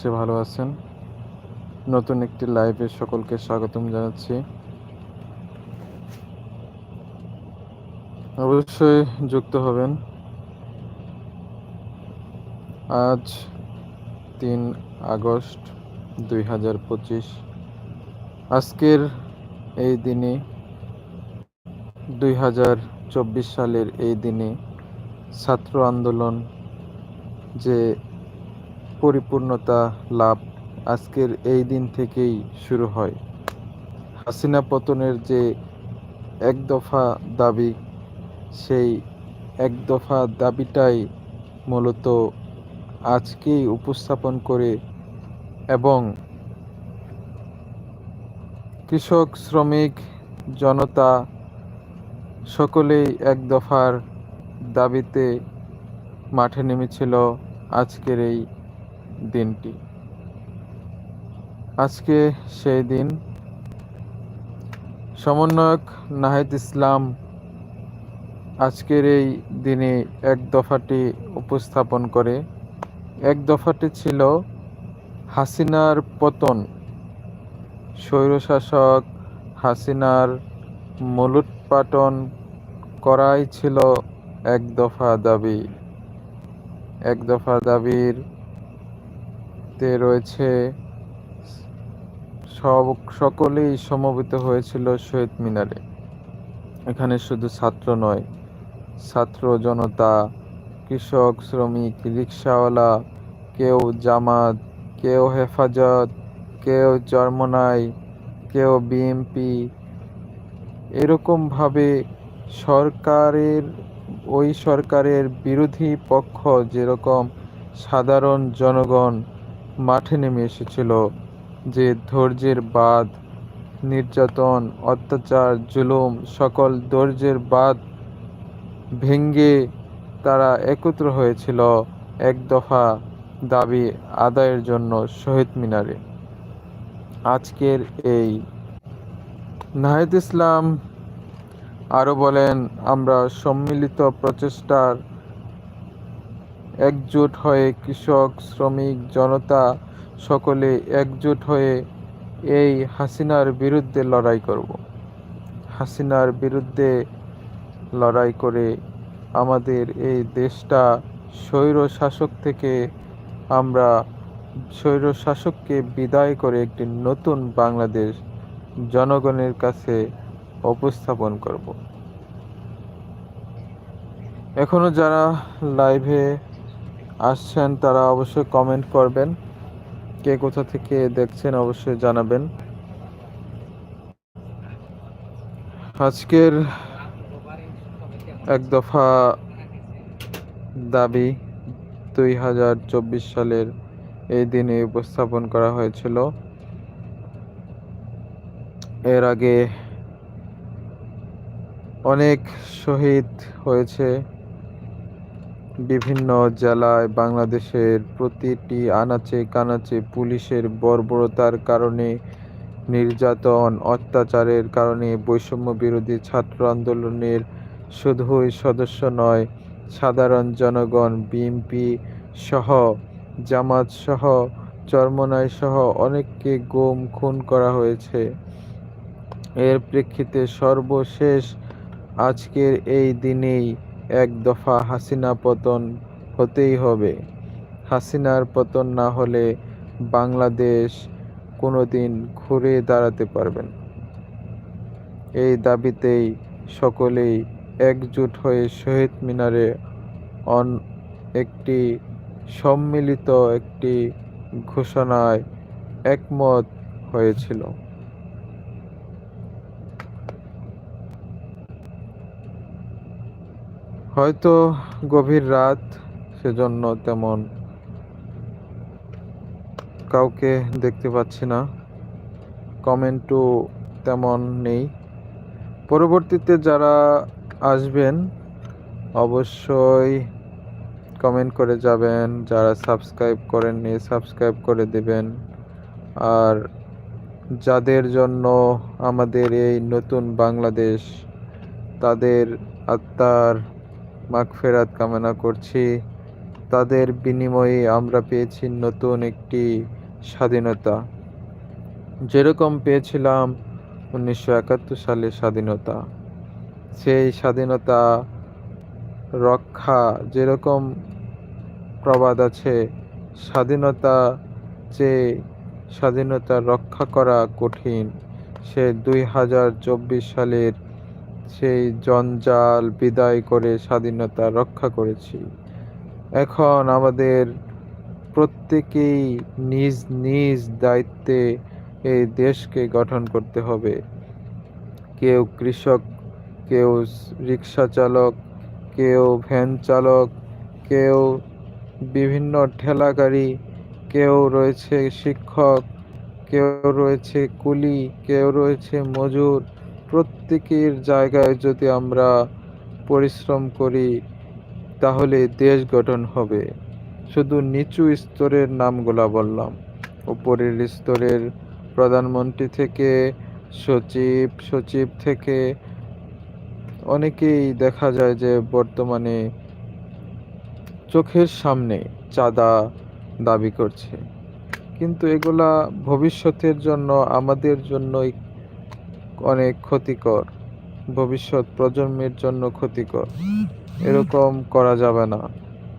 করছি ভালো আছেন। নতুন একটি লাইভে সকলকে স্বাগতম জানাচ্ছি। অবশ্যই যুক্ত হবেন। আজ তিন আগস্ট দুই হাজার পঁচিশ। আজকের এই দিনে দুই হাজার চব্বিশ সালের এই দিনে ছাত্র আন্দোলন যে পরিপূর্ণতা লাভ আজকের এই দিন থেকেই শুরু হয়। হাসিনা পতনের যে এক দফা দাবি, সেই এক দফা দাবিটাই মূলত আজকেই উপস্থাপন করে এবং কৃষক, শ্রমিক, জনতা সকলেই এক দফার দাবিতে মাঠে নেমেছিল আজকের এই দিনটি। আজকে সেই দিন। সমন্বয়ক নাহিদ ইসলাম আজকের এই দিনে এক দফাটি উপস্থাপন করে। এক দফাটি ছিল হাসিনার পতন। স্বৈরশাসক হাসিনার মূলোৎপাটন করাই ছিল এক দফা দাবি। এক দফা দাবির তে রয়েছে সব, সকলেই সমবেত হয়েছিল শহীদ মিনারে। এখানে শুধু ছাত্র নয়, ছাত্র, জনতা, কৃষক, শ্রমিক, রিক্সাওয়ালা, কেউ জামাত, কেউ হেফাজত, কেউ চরমনাই, কেউ বিএমপি, এরকমভাবে সরকারের, ওই সরকারের বিরোধী পক্ষ যেরকম সাধারণ জনগণ মাঠে নেমে এসেছিল যে ধৈর্যের বাদ নির্যাতন, অত্যাচার, জুলুম, সকল ধৈর্যের বাদ ভেঙ্গে তারা একত্র হয়েছিল এক দফা দাবি আদায়ের জন্য শহীদ মিনারে। আজকের এই নাহিদ ইসলাম আরও বলেন, আমরা সম্মিলিত প্রচেষ্টার একজোট হয়ে কৃষক, শ্রমিক, জনতা সকলে একজোট হয়ে এই হাসিনার বিরুদ্ধে লড়াই করব। হাসিনার বিরুদ্ধে লড়াই করে আমাদের এই দেশটা স্বৈর শাসক থেকে আমরা স্বৈর শাসককে বিদায় করে একটি নতুন বাংলাদেশ জনগণের কাছে উপস্থাপন করব। এখনও যারা লাইভে আসছেন তারা অবশ্যই কমেন্ট করবেন। কে কোথা থেকে দেখছেন অবশ্যই জানাবেন। আজকের এক দফা দাবি দুই হাজার চব্বিশ সালের এই দিনে উপস্থাপন করা হয়েছিল। এর আগে অনেক শহীদ হয়েছে। বিভিন্ন জেলায় বাংলাদেশের প্রতিটি আনাচে কানাচে পুলিশের বর্বরতার কারণে নির্যাতন, অত্যাচারের কারণে বৈষম্য বিরোধী ছাত্র আন্দোলনের শুধুই সদস্য নয়, সাধারণ জনগণ, বিএনপি সহ, জামাত সহ, চরমনাই সহ অনেককে গুম, খুন করা হয়েছে। এর প্রেক্ষিতে সর্বশেষ আজকের এই দিনেই এক দফা হাসিনা পতন হতেই হবে। হাসিনার পতন না হলে বাংলাদেশ কোনোদিন ঘুরে দাঁড়াতে পারবেন এই দাবিতেই সকলেই একজোট হয়ে শহীদ মিনারে অন একটি সম্মিলিত একটি ঘোষণায় একমত হয়েছিল। হয়তো গভীর রাত, সেজন্য তেমন কাউকে দেখতে পাচ্ছি না। কমেন্টও তেমন নেই। পরবর্তীতে যারা আসবেন, অবশ্যই কমেন্ট করে যাবেন। যারা সাবস্ক্রাইব করেননি, সাবস্ক্রাইব করে দেবেন। আর যাদের জন্য আমাদের এই নতুন বাংলাদেশ, তাদের আত্মার মাগফেরাত কামনা করছি। তাদের বিনিময়ে আমরা পেয়েছি নতুন একটি স্বাধীনতা। যেরকম পেয়েছিলাম উনিশশো একাত্তর সালে স্বাধীনতা। সেই স্বাধীনতা রক্ষা যেরকম প্রবাদ আছে, স্বাধীনতা যে স্বাধীনতা রক্ষা করা কঠিন। সে দুই হাজার চব্বিশ সালের সেই জঞ্জাল বিদায় করে স্বাধীনতা রক্ষা করেছি। এখন আমাদের প্রত্যেকেই নিজ নিজ দায়িত্বে এই দেশকে গঠন করতে হবে। কেউ কৃষক, কেউ রিক্সা চালক, কেউ ভ্যান চালক, কেউ বিভিন্ন ঠেলা গাড়ি কেউ রয়েছে শিক্ষক, কেউ রয়েছে কুলি, কেউ রয়েছে মজুর প্রত্যেকের জায়গায় যদি আমরা পরিশ্রম করি, তাহলে দেশ গঠন হবে। শুধু নিচু স্তরের নামগুলা বললাম। উপরের স্তরের প্রধানমন্ত্রী থেকে, সচিব সচিব থেকে অনেকেই দেখা যায় যে বর্তমানে চোখের সামনে চাঁদা দাবি করছে। কিন্তু এগুলা ভবিষ্যতের জন্য, আমাদের জন্যই অনেক ক্ষতিকর। ভবিষ্যৎ প্রজন্মের জন্য ক্ষতিকর। এরকম করা যাবে না।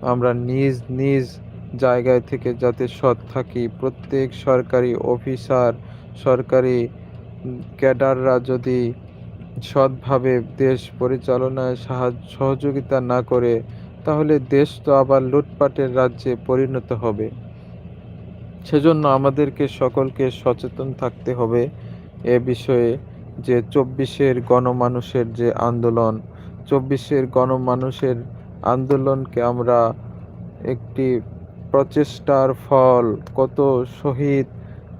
আমরা নিজ নিজ জায়গায় থেকে যাতে সৎ থাকি। প্রত্যেক সরকারি অফিসার, সরকারি ক্যাডাররা যদি সৎভাবে দেশ পরিচালনায় সাহায্য, সহযোগিতা না করে, তাহলে দেশ তো আবার লুটপাটের রাজ্যে পরিণত হবে। সেজন্য আমাদেরকে সকলকে সচেতন থাকতে হবে। এ বিষয়ে যে চব্বিশের গণমানুষের যে আন্দোলন, চব্বিশের গণমানুষের আন্দোলনকে আমরা একটি প্রচেষ্টার ফল, কত শহীদ,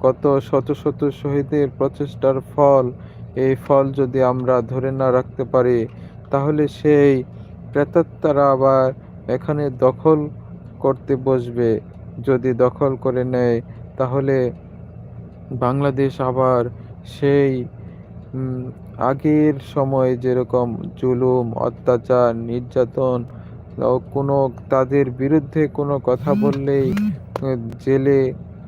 কত শত শত শহীদের প্রচেষ্টার ফল, এই ফল যদি আমরা ধরে না রাখতে পারি, তাহলে সেই প্রেতাত্মারা আবার এখানে দখল করতে বসবে। যদি দখল করে নেয়, তাহলে বাংলাদেশ আবার সেই আগের সময় যেরকম জুলুম, অত্যাচার, নির্যাতন কোনো তাদের বিরুদ্ধে কোনো কথা বললেই জেলে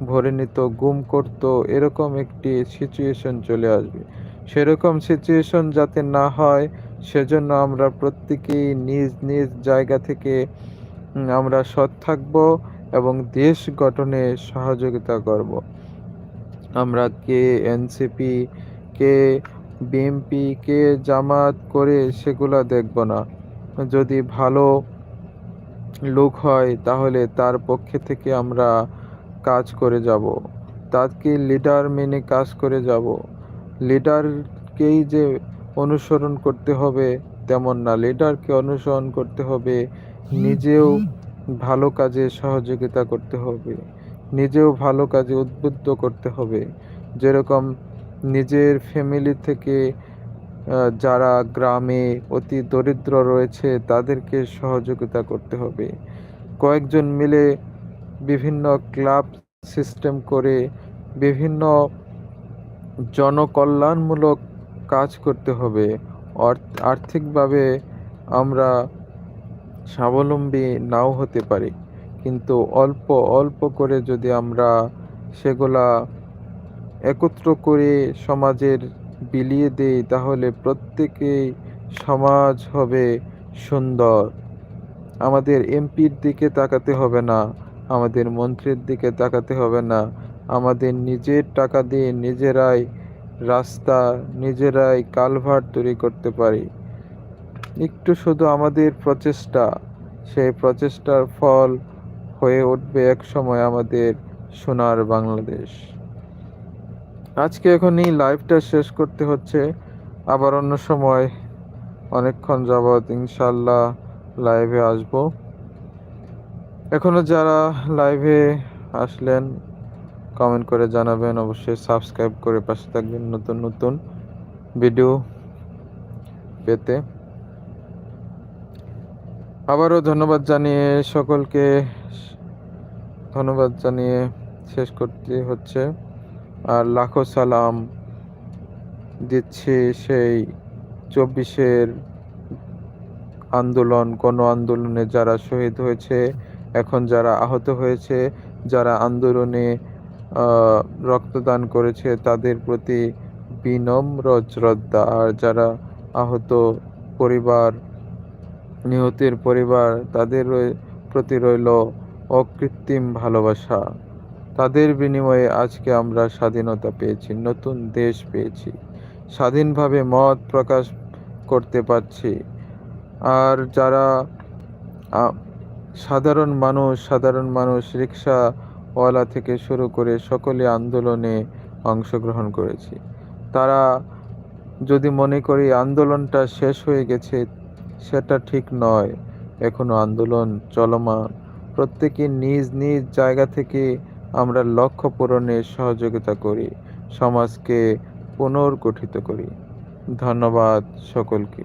ভরে নিত, গুম করতো, এরকম একটি সিচুয়েশন চলে আসবে। সেরকম সিচুয়েশন যাতে না হয়, সেজন্য আমরা প্রত্যেকেই নিজ নিজ জায়গা থেকে আমরা সৎ থাকব এবং দেশ গঠনে সহযোগিতা করব। আমরা কে এনসিপি কে বিএমপি কে জামাত করে সেগুলো দেখব না। যদি ভালো লোক হয়, তাহলে তার পক্ষে থেকে আমরা কাজ করে যাব। তাকে লিডার মেনে কাজ করে যাব? লিডারকেই যে অনুসরণ করতে হবে তেমন না। লিডারকে অনুসরণ করতে হবে, নিজেও ভালো কাজে সহযোগিতা করতে হবে, নিজেও ভালো কাজে উদ্বুদ্ধ করতে হবে। যেরকম নিজের ফ্যামিলি থেকে যারা গ্রামে অতি দরিদ্র রয়েছে, তাদেরকে সহযোগিতা করতে হবে। কয়েকজন মিলে বিভিন্ন ক্লাব সিস্টেম করে বিভিন্ন জনকল্যাণমূলক কাজ করতে হবে। আর্থিকভাবে আমরা স্বাবলম্বী নাও হতে পারি। কিন্তু অল্প অল্প করে যদি আমরা সেগুলা একত্র করে সমাজের বিলিয়ে দেই, তাহলে প্রত্যেকেই সমাজ হবে সুন্দর। আমাদের এমপির দিকে তাকাতে হবে না, আমাদের মন্ত্রীর দিকে তাকাতে হবে না। আমাদের নিজের টাকা দিয়ে নিজেরাই রাস্তা, নিজেরাই কালভার্ট তৈরি করতে পারি। একটু শুধু আমাদের প্রচেষ্টা, সেই প্রচেষ্টার ফল হয়ে উঠবে এক সময় আমাদের সোনার বাংলাদেশ। আজকে এখন এই লাইভটা শেষ করতে হচ্ছে। আবার অন্য সময় অনেকক্ষণ যাবৎ ইনশাল্লাহ লাইভে আসব। এখনও যারা লাইভে আসলেন কমেন্ট করে জানাবেন। অবশ্যই সাবস্ক্রাইব করে পাশে থাকবেন নতুন নতুন ভিডিও পেতে। আবারও ধন্যবাদ জানিয়ে সকলকে ধন্যবাদ জানিয়ে শেষ করতে হচ্ছে। আর লাখো সালাম দিচ্ছে সেই চব্বিশের আন্দোলন গণ আন্দোলনে যারা শহীদ হয়েছে, এখন যারা আহত হয়েছে, যারা আন্দোলনে রক্তদান করেছে, তাদের প্রতি বিনম্র শ্রদ্ধা। আর যারা আহত পরিবার, নিহতের পরিবার, তাদের প্রতি রইল অকৃত্রিম ভালোবাসা। তাদের বিনিময়ে আজকে আমরা স্বাধীনতা পেয়েছি, নতুন দেশ পেয়েছি, স্বাধীনভাবে মত প্রকাশ করতে পারছি। আর যারা সাধারণ মানুষ সাধারণ মানুষ রিক্সাওয়ালা থেকে শুরু করে সকলে আন্দোলনে অংশগ্রহণ করেছি। তারা যদি মনে করি আন্দোলনটা শেষ হয়ে গেছে, সেটা ঠিক নয়। এখনও আন্দোলন চলমান। প্রত্যেকে নিজ নিজ জায়গা থেকে আমরা লক্ষ্য পূরণে সহযোগিতা করি সমাজকে পুনর্গঠিত করি। ধন্যবাদ সকলকে।